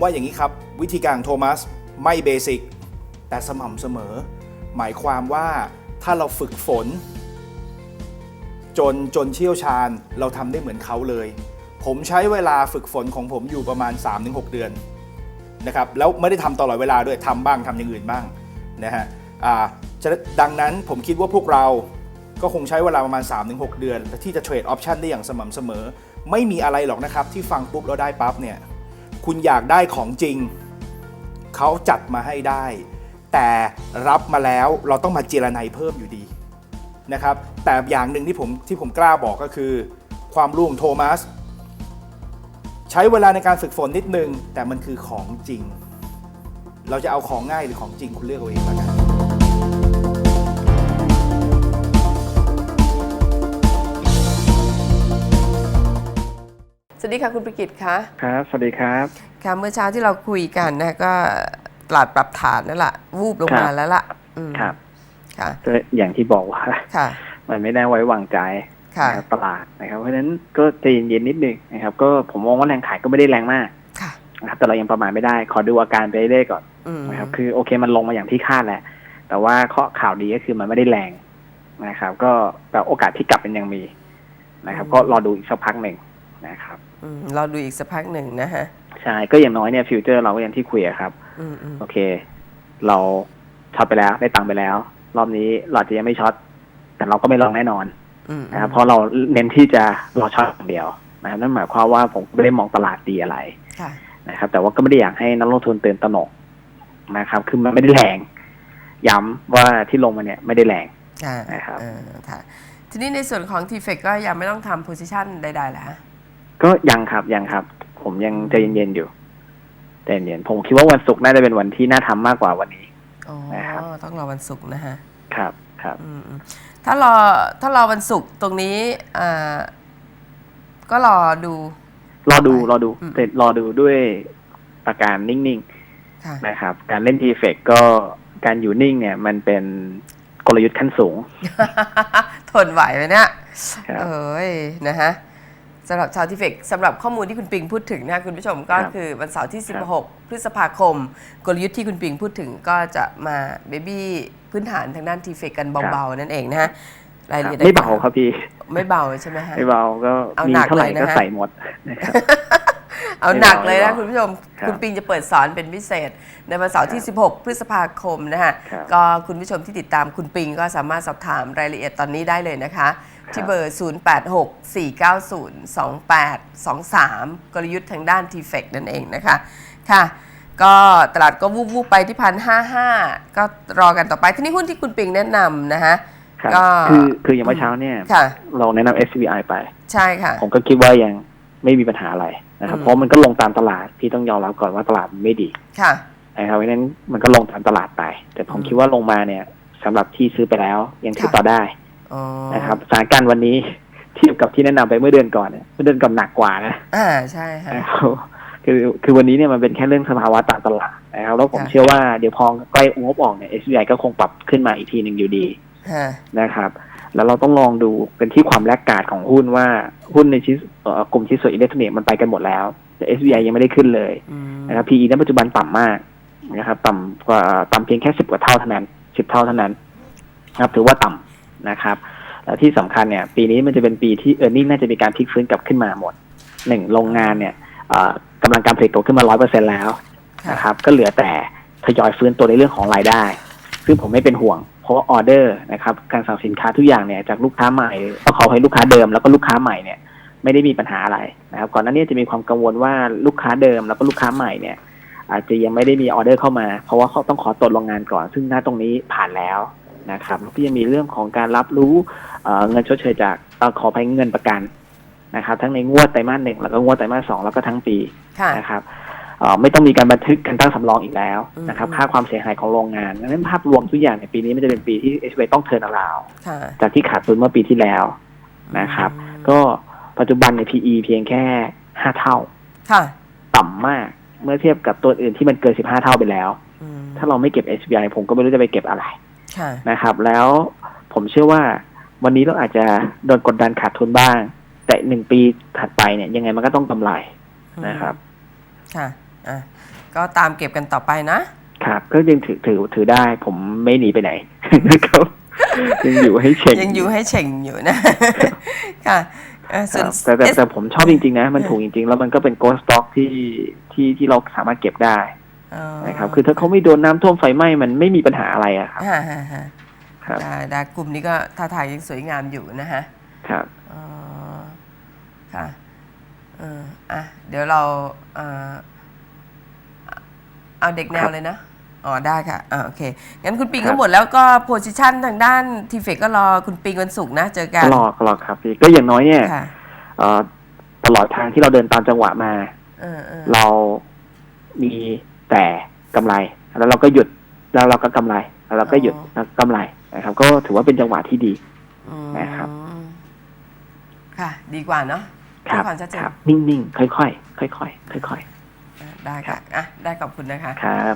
ว่าอย่างนี้ครับ วิธีการของโทมัสไม่เบสิกแต่สม่ำเสมอ หมายความว่าถ้าเราฝึกฝน จนจนเชี่ยวชาญเราทำได้เหมือนเขาเลย ผมใช้เวลาฝึกฝนของผมอยู่ประมาณ 3-6 เดือนนะครับแล้วไม่ได้ทำตลอดเวลาด้วยทำบ้างทำอย่างอื่นบ้างนะฮะะดังนั้นผมคิดว่าพวกเราก็คงใช้เวลาประมาณ 3-6 เดือน ที่จะเทรดออปชันได้อย่างสม่ำเสมอ ไม่มีอะไรหรอกนะครับที่ฟังปุ๊บแล้วได้ปั๊บเนี่ย คุณอยากได้ของจริง เขาจัดมาให้ได้ แต่รับมาแล้วเราต้องมาเจรไนเพิ่มอยู่ดีนะครับ แต่อย่างหนึ่งที่ผมที่ผมกล้าบอกก็คือ ความรู้ของโทมัสใช้เวลาในการฝึกฝนนิดนึง แต่มันคือของจริง เราจะเอาของง่ายหรือของจริงคุณเลือกเอาเองแล้วกัน สวัสดีค่ะคุณประกิตคะครับ สวัสดีครับค่ะเมื่อเช้าที่เราคุยกันนะก็ตลาดปรับฐานนั่นแหละวูบลงมาครับแล้วล่ะอืมครับค่ะก็อย่างที่บอกว่าค่ะ มันไม่ได้ไว้วางใจค่ะนะครับตลาดนะครับเพราะฉะนั้นก็ใจเย็นๆนิดนึงนะครับ ก็ผมมองว่าแรงขายก็ไม่ได้แรงมากค่ะนะครับแต่เรายังประมาณไม่ได้ ขอดูอาการไปเรื่อยๆก่อนอืมนะครับคือโอเคมันลงมาอย่างที่คาดแหละ แต่ว่าข้อข่าวดีก็คือมันไม่ได้แรงนะครับ ก็แต่โอกาสที่กลับเป็นยังมีนะครับ ก็รอดูอีกสักพักหนึ่งนะครับอืม เราดูอีกสักพักหนึ่งนะฮะ ใช่ ก็อย่างน้อยเนี่ยฟิวเจอร์เราก็อย่างที่คุยอะครับอืมอืมโอเค เราช็อตไปแล้ว ได้ตังค์ไปแล้ว รอบนี้เราอาจจะยังไม่ช็อต แต่เราก็ไม่ลองแน่นอนอืมนะครับเพราะเราเน้นที่จะรอช็อตอย่างเดียวนะครับนั่นหมายความว่าผมไม่ได้มองตลาดดีอะไรค่ะนะครับ แต่ว่าก็ไม่ได้อยากให้นักลงทุนตื่นตระหนกนะครับ คือมันไม่ได้แรง ย้ำว่าที่ลงมาเนี่ยไม่ได้แรงค่ะนะครับเออค่ะทีนี้ในส่วนของ t f e c ก็ยังไม่ต้องทำ position ใดๆแล้วฮะ ก็ยังครับยังครับ ผมยังใจเย็นๆอยู่ใจเย็นๆผมคิดว่าวันศุกร์น่าจะเป็นวันที่น่าทำมากกว่าวันนี้อ๋อนะครับต้องรอวันศุกร์นะฮะครับครับอืมอืมถ้ารอถ้ารอวันศุกร์ตรงนี้อ่าก็รอดู รอดูรอดูอืมแต่รอดูด้วยอาการนิ่งๆค่ะนะครับ การเล่นทีเฟกก็การอยู่นิ่งเนี่ย มันเป็นกลยุทธ์ขั้นสูง ทนไหวไหมเนี่ยครับเอ้ยนะฮะ สำหรับชาวทิเฟกสำหรับข้อมูลที่คุณปิงพูดถึงนะคุณผู้ชมก็ครับคือวันเสาร์ที่ ครับ16 พฤษภาคม กลยุทธ์ที่คุณปิงพูดถึงก็จะมาเบบี้พื้นฐานทางด้านทีเฟกกันเบา ๆ นั่นเองนะฮะรายละเอียดไม่เบาครับพี่ ไม่เบาใช่ไหมฮะ ไม่เบาก็เอามีหนักเท่าไหร่เลยนะก็ฮะ ใส่หมดนะครับ เอาหนักเลยไม่นะเบาคุณผู้ชม ครับคุณปิงจะเปิดสอนเป็นพิเศษ ในวันเสาร์ที่ครับ16 พฤษภาคมนะฮะ ครับ ก็คุณผู้ชมที่ติดตามคุณปิงก็สามารถสอบถามรายละเอียดตอนนี้ได้เลยนะคะ ที่เบอร์ 0864902823 กลยุทธ์ทางด้าน t f e c นั่นเองนะคะ ค่ะ ก็ตลาดก็วูบวูบๆไปที่พันห้าห้าก็รอกันต่อไป ที่นี่หุ้นที่คุณปิงแนะนำนะคะครับก็คือคืออย่างเมื่อเช้าเนี่ยค่ะเราแนะนำ SCBI ไป ใช่ค่ะ ผมก็คิดว่ายังไม่มีปัญหาอะไรนะครับอืมเพราะมันก็ลงตามตลาดพี่ต้องยอมรับก่อนว่าตลาดมันไม่ดีค่ะนะครับเพราะฉะนั้นมันก็ลงตามตลาดไป แต่ผมอืมคิดว่าลงมาเนี่ยสำหรับที่ซื้อไปแล้วยังซื้อค่ะต่อได้อ๋อ นะครับสถานการณ์วันนี้เทียบกับที่แนะนำไปเมื่อเดือนก่อนเนี่ยเมื่อเดือนก่อนหนักกว่านะอ่าใช่ค่ะนะครับคือคือวันนี้เนี่ยมันเป็นแค่เรื่องสภาวะตามตลาดนะครับแล้วผมค่ะเชื่อว่าเดี๋ยวพอใกล้งบออกเนี่ย SBI ก็คงปรับขึ้นมาอีกทีหนึ่งอยู่ดีค่ะนะครับ แล้วเราต้องลองดูเป็นที่ความแลกการดของหุ้นว่าหุ้นในชิ้นเอ่อกลุ่มชิ้นส่วนอิเล็กทรอนิกส์มันไปกันหมดแล้ว แต่ SBI ยังไม่ได้ขึ้นเลยอืมนะครับ PE ณปัจจุบันต่ำมากนะครับ ต่ำกว่าต่ำเพียงแค่สิบกว่าเท่าเท่านั้นสิบเท่าเท่านั้นนะครับ ถือว่าต่ำ นะครับแล้วที่สำคัญเนี่ยปีนี้มันจะเป็นปีที่เออร์เน็งน่าจะมีการพลิกฟื้นกลับขึ้นมาหมดหนึ่งโรงงานเนี่ยเอ่อกำลังการผลิตตัวขึ้นมาร้อยเปอร์เซ็นแล้วค่ะนะครับก็เหลือแต่ทยอยฟื้นตัวในเรื่องของรายได้ ซึ่งผมไม่เป็นห่วง เพราะว่าออเดอร์นะครับการสั่งสินค้าทุกอย่างเนี่ยจากลูกค้าใหม่ต้องขอให้ลูกค้าเดิมแล้วก็ลูกค้าใหม่เนี่ยไม่ได้มีปัญหาอะไรนะครับก่อนหน้านี้จะมีความกังวลว่าลูกค้าเดิมแล้วก็ลูกค้าใหม่เนี่ยอาจจะยังไม่ได้มีออเดอร์เข้ามา เพราะว่าเขาต้องขอตรวจโรงงานก่อน ซึ่งหน้าตรงนี้ผ่านแล้ว นะครับแล้วก็ยังมีเรื่องของการรับรู้เอ่อเงินชดเชยจากเอ่อขอภัยเงินประกันนะครับ ทั้งในงวดไตรมาสหนึ่งแล้วก็งวดไตรมาสสองแล้วก็ทั้งปีค่ะนะครับเอ่อไม่ต้องมีการบันทึกการตั้งสำรองอีกแล้วนะครับอืมค่าความเสียหายของโรงงานดังนั้นภาพรวมทุกอย่างในปีนี้มันจะเป็นปีที่ s อ a ต้องเทิร์นอราวค่ะจากที่ขาดทุนเมื่อปีที่แล้วนะครับ ก็ปัจจุบันใน PE เพียงแค่ห้าเท่าค่ะต่ำมากเมื่อเทียบกับตัวอื่นที่มันเกิน15เท่าไปแล้วอืมถ้าเราไม่เก็บ SBI ผมก็ไม่รู้จะไปเก็บอะไรค่ะ นะครับ แล้วผมเชื่อว่าวันนี้เราอาจจะโดนกดดันขาดทุนบ้าง แต่หนึ่งปีถัดไปเนี่ยยังไงมันก็ต้องกำไรนะครับ ค่ะอะก็ตามเก็บกันต่อไปนะครับก็ยังถือถือถือได้ ผมไม่หนีไปไหนนะครับยังอยู่ให้เช็คยังอยู่ให้เฉ่งอยู่นะ ค่ะเอ่อคส่วนรับแต่แต่ S- แต่ผมชอบจริงๆนะ มันถูกจริงๆ แล้วมันก็เป็นโกลสต็อกที่ที่ที่เราสามารถเก็บได้อ๋อ นะครับ คือถ้าเขาไม่โดนน้ำท่วมไฟไหม้มันไม่มีปัญหาอะไรอะครับฮ่าฮ่าฮ่าครับได้ได้กลุ่มนี้ก็ท่าทางยังสวยงามอยู่นะฮะครับอ๋อค่ะเอออะเดี๋ยวเราเอ่อเอาเด็กแนวเลยนะอ๋อได้ค่ะอ่าโอเค งั้นคุณปิงครัก็บหมดแล้วก็โพสิชันทางด้านทีเฟกก็รอคุณปิงวันศุกร์นะ เจอกันก็รอก็รอครับพี่ก็อย่างน้อยเนี่ยค่ะเอ่อตลอดทางที่เราเดินตามจังหวะมาเออเออเรามี แต่กำไร แล้วเราก็หยุดแล้วเราก็กำไร แล้วเราก็หยุดแล้วก็กำไรนะครับ ก็ถือว่าเป็นจังหวะที่ดีอืมนะครับ ค่ะ ดีกว่าเนาะครัเพื่อความชัดเจนครับ นิ่งๆ ค่อยๆ ค่อยๆ ค่อยอะได้ค่ะอะ ได้ขอบคุณนะคะๆครับ